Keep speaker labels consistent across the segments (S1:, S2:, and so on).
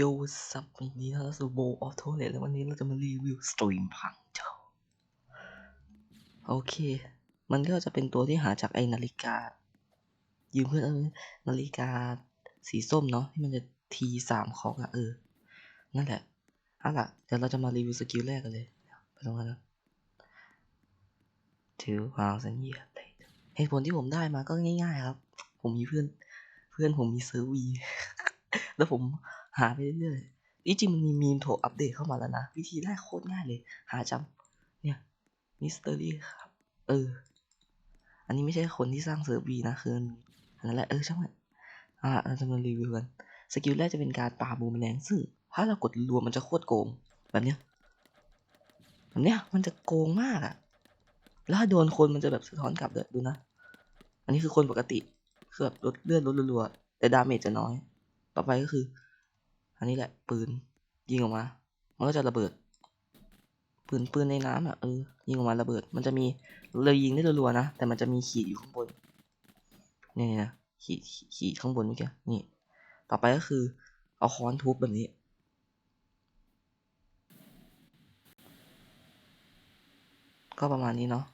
S1: โยสับวันนี้เราสู่โบออโต้เลยแล้ววันนี้เราจะมารีวิวสตรีมพังเจ้า โอเค มันก็จะเป็นตัวที่หาจากไอ้นาฬิกา ยืมเพื่อนนาฬิกาสีส้มเนาะที่มันจะทีสามคอกอะเออ นั่นแหละเอาล่ะเดี๋ยวเราจะมารีวิวสกิลแรกกันเลย ไปตรงนั้นนะ Two thousand years later เหตุผลที่ผมได้มาก็ง่าย ๆ ครับ ผมมีเพื่อน เพื่อนผมมีเซิร์วี แล้วผมหาไปเรื่อยๆจริงมันมีมีมโถอัปเดตเข้ามาแล้วนะ วิธีแรกโคตรง่ายเลย หาจำเนี่ยมิสเตอรี่ครับ เออ อันนี้ไม่ใช่คนที่สร้างเซิร์ฟวีนะคืออันนั้นแหละเออช่างมันอ่าเราจะมารีวิวกัน สกิลแรกจะเป็นการปาบูมแมลงซึ่งถ้าเรากดรวมมันจะโคตรโกง แบบเนี้ยแบบเนี้ยมันจะโกงมากอะแล้วถ้าโดนคนมันจะแบบสะท้อนกลับเลยดูนะ อันนี้คือคนปกติคือแบบลดเลือดลดรัวๆแต่ดาเมจจะน้อย ต่อไปก็คือ อันนี้แหละปืนยิงออกมา มันก็จะระเบิด ปืนปืนในน้ำอะเออยิงออกมาระเบิด มันจะมีเลยยิงได้รัวๆนะ แต่มันจะมีขีดอยู่ข้างบนนี่นะขีดขีดขีดข้างบนเมื่อกี้นี่ ต่อไปก็คือ เอาค้อนทุบแบบนี้ก็ประมาณนี้เนาะ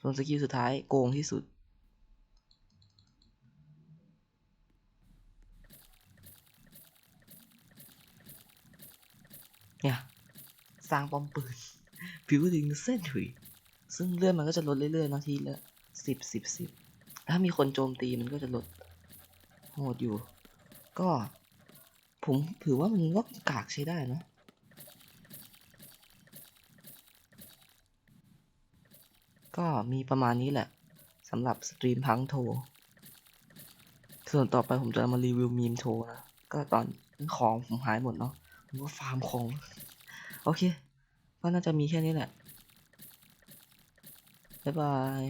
S1: ส่วนสกิลสุดท้ายโกงที่สุด เนี่ยสร้างป้อมปืน building sentry ซึ่งเลื่อนมันก็จะลดเรื่อยๆนาทีละสิบสิบสิบถ้ามีคนโจมตีมันก็จะลดโหดอยู่ ก็ผมถือว่ามันก็กากใช้ได้นะก็มีประมาณนี้แหละสำหรับสตรีมพังโท ส่วนต่อไปผมจะมารีวิวมีมโทนะ ก็ตอนของผมหายหมดเนาะ ผมก็ฟาร์มของ โอเค ก็น่าจะมีแค่นี้แหละ บ๊ายบาย